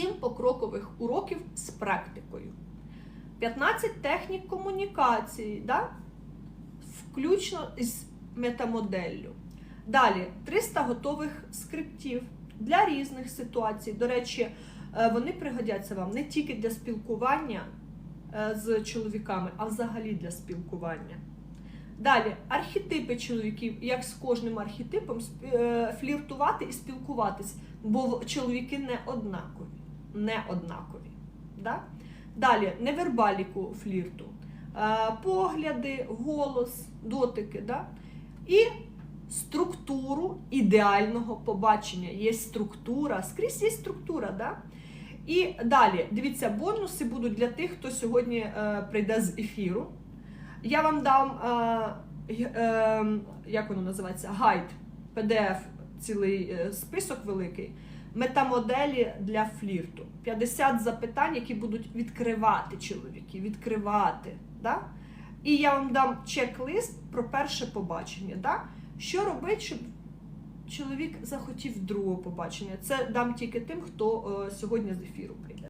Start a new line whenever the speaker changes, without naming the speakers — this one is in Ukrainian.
7 покрокових уроків з практикою. 15 технік комунікації, да? включно з метамоделлю. Далі 300 готових скриптів для різних ситуацій. До речі, е, вони пригодяться вам не тільки для спілкування е, з чоловіками, а взагалі для спілкування. Далі архетипи чоловіків, як з кожним архетипом е, фліртувати і спілкуватись, бо чоловіки не однакові. Не однакові. Да? Далі невербаліку флірту, е, погляди, голос, дотики. Да? І структуру ідеального побачення. Є структура, скрізь є структура. Да? І далі, дивіться, бонуси будуть для тих, хто сьогодні е, прийде з ефіру. Я вам дам, е, е, як воно називається, гайд, PDF, цілий е, список великий. Метамоделі для флірту. 50 запитань, які будуть відкривати чоловіки, відкривати. Да? І я вам дам чек-лист про перше побачення. Да? Що робити, щоб чоловік захотів другого побачення? Це дам тільки тим, хто е, сьогодні з ефіру прийде.